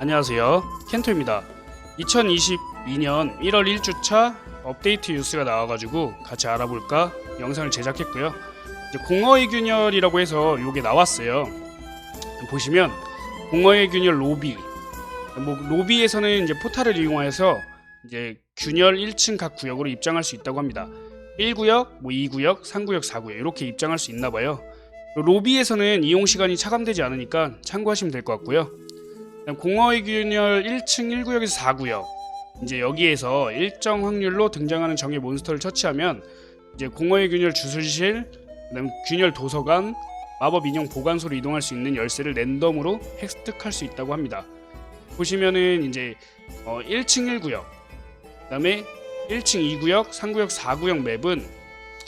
안녕하세요. 켄토입니다. 2022년 1월 1주차 업데이트 뉴스가 나와가지고 같이 알아볼까 영상을 제작했고요. 이제 공허의 균열이라고 해서 이게 나왔어요. 보시면 공허의 균열 로비. 뭐 로비에서는 이제 포탈을 이용해서 이제 균열 1층 각 구역으로 입장할 수 있다고 합니다. 1구역, 뭐 2구역, 3구역, 4구역 이렇게 입장할 수 있나 봐요. 로비에서는 이용 시간이 차감되지 않으니까 참고하시면 될 것 같고요. 그다음 공허의 균열 1층 1구역에서 4구역 이제 여기에서 일정 확률로 등장하는 정의 몬스터를 처치하면 이제 공허의 균열 주술실 그다음 균열 도서관 마법 인형 보관소로 이동할 수 있는 열쇠를 랜덤으로 획득할 수 있다고 합니다. 보시면은 이제 어 1층 1구역 그다음에 1층 2구역, 3구역, 4구역 맵은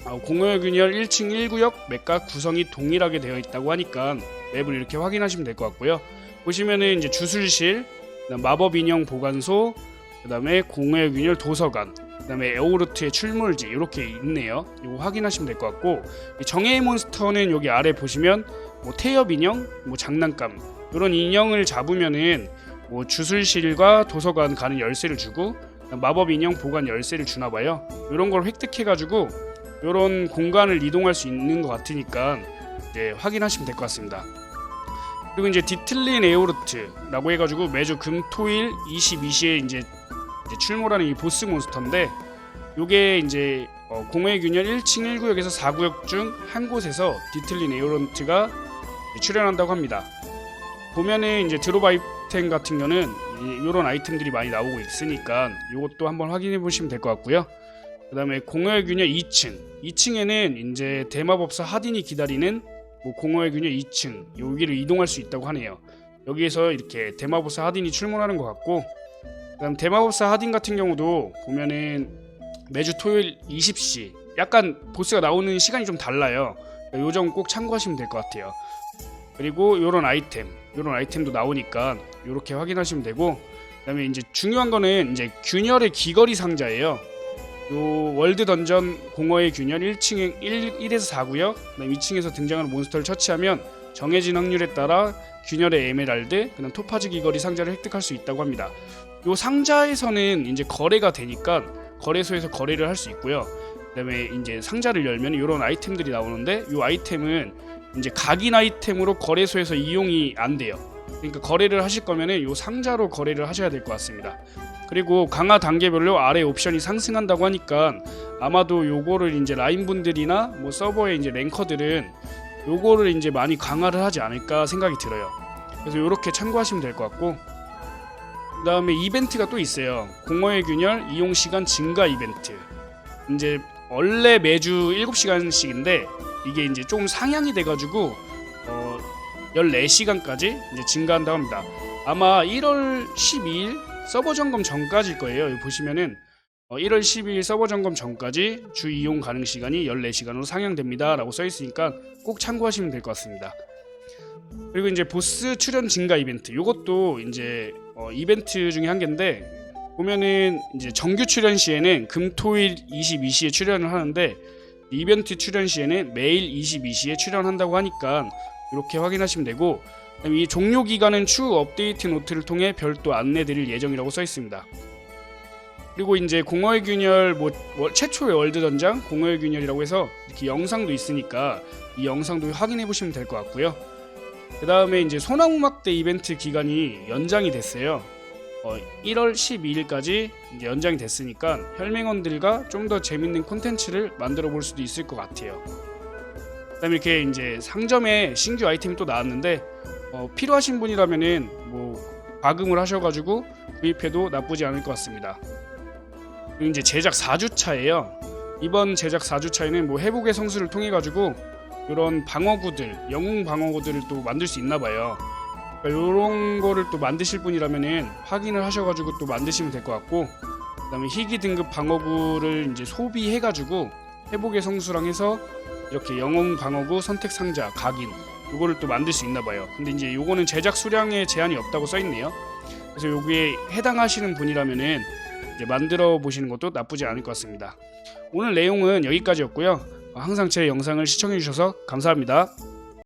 어, 공허의 균열 1층 1구역 맵과 구성이 동일하게 되어 있다고 하니까 맵을 이렇게 확인하시면 될 것 같고요. 보시면은 이제 주술실, 마법 인형 보관소, 그다음에 공허의 균열 도서관, 그다음에 에오르트의 출몰지 이렇게 있네요. 이거 확인하시면 될 것 같고 이 정예의 몬스터는 여기 아래 보시면 뭐 태엽 인형, 뭐 장난감 이런 인형을 잡으면은 뭐 주술실과 도서관 가는 열쇠를 주고 마법 인형 보관 열쇠를 주나 봐요. 이런 걸 획득해 가지고 이런 공간을 이동할 수 있는 것 같으니까 이제 확인하시면 될 것 같습니다. 그리고 이제 디틀린 에오르트라고 해가지고 매주 금토일 22시에 이제, 이제 출몰하는 이 보스 몬스터인데 요게 이제 어, 공허의 균열 1층 1구역에서 4구역 중 한 곳에서 디틀린 에오르트가 출연한다고 합니다. 보면은 이제 드롭 아이템 같은 경우는 이런 아이템들이 많이 나오고 있으니까 이것도 한번 확인해 보시면 될 것 같고요. 그 다음에 공허의 균열 2층. 2층에는 이제 대마법사 하딘이 기다리는 뭐 공허의 균열 2층 여기를 이동할 수 있다고 하네요. 여기에서 이렇게 대마법사 하딘이 출몰하는 것 같고, 그다음 대마법사 하딘 같은 경우도 보면은 매주 토요일 20시 약간 보스가 나오는 시간이 좀 달라요. 요 점 꼭 참고하시면 될 것 같아요. 그리고 요런 아이템, 요런 아이템도 나오니까 요렇게 확인하시면 되고, 그다음에 이제 중요한 거는 이제 균열의 귀걸이 상자예요. 요 월드 던전 공허의 균열 1층에 1, 1에서 4구역 그다음 2층에서 등장하는 몬스터를 처치하면 정해진 확률에 따라 균열의 에메랄드 그다음 토파즈 귀걸이 상자를 획득할 수 있다고 합니다. 요 상자에서는 이제 거래가 되니까 거래소에서 거래를 할 수 있고요. 그다음에 이제 상자를 열면 이런 아이템들이 나오는데 요 아이템은 이제 각인 아이템으로 거래소에서 이용이 안 돼요. 그러니까 거래를 하실 거면은 요 상자로 거래를 하셔야 될 것 같습니다. 그리고 강화 단계별로 아래 옵션이 상승한다고 하니까 아마도 요거를 이제 라인 분들이나 뭐 서버의 이제 랭커들은 요거를 이제 많이 강화를 하지 않을까 생각이 들어요. 그래서 요렇게 참고하시면 될 것 같고 그 다음에 이벤트가 또 있어요. 공허의 균열 이용 시간 증가 이벤트. 이제 원래 매주 7시간씩인데 이게 이제 좀 상향이 돼 가지고 어 14시간까지 이제 증가한다고 합니다. 아마 1월 12일 서버 점검 전까지일 거예요. 여기 보시면은 어, 1월 12일 서버 점검 전까지 주 이용 가능 시간이 14시간으로 상향됩니다 라고 써 있으니까 꼭 참고하시면 될 것 같습니다. 그리고 이제 보스 출연 증가 이벤트. 요것도 이제 어, 이벤트 중에 한 개인데 보면은 이제 정규 출연 시에는 금토일 22시에 출연을 하는데 이벤트 출연 시에는 매일 22시에 출연한다고 하니까 이렇게 확인하시면 되고 이 종료 기간은 추후 업데이트 노트를 통해 별도 안내드릴 예정이라고 써 있습니다. 그리고 이제 공허의 균열 뭐, 월- 최초의 월드 전장 공허의 균열이라고 해서 이렇게 영상도 있으니까 이 영상도 확인해 보시면 될 것 같고요. 그 다음에 이제 소나무 막대 이벤트 기간이 연장이 됐어요. 어, 1월 12일까지 이제 연장이 됐으니까 혈맹원들과 좀 더 재밌는 콘텐츠를 만들어 볼 수도 있을 것 같아요. 그다음에 이렇게 이제 상점에 신규 아이템이 또 나왔는데 어, 필요하신 분이라면은 뭐 과금을 하셔가지고 구입해도 나쁘지 않을 것 같습니다. 그리고 이제 제작 4주차예요. 이번 제작 4주차에는 뭐 회복의 성수를 통해 가지고 이런 방어구들, 영웅 방어구들을 또 만들 수 있나 봐요. 그러니까 이런 거를 또 만드실 분이라면은 확인을 하셔가지고 또 만드시면 될 것 같고, 그다음에 희귀 등급 방어구를 이제 소비해가지고 회복의 성수랑 해서 이렇게 영웅 방어구 선택 상자 각인 요거를 또 만들 수 있나 봐요. 근데 이제 요거는 제작 수량에 제한이 없다고 써 있네요. 그래서 여기에 해당하시는 분이라면은 이제 만들어 보시는 것도 나쁘지 않을 것 같습니다. 오늘 내용은 여기까지였고요. 항상 제 영상을 시청해 주셔서 감사합니다.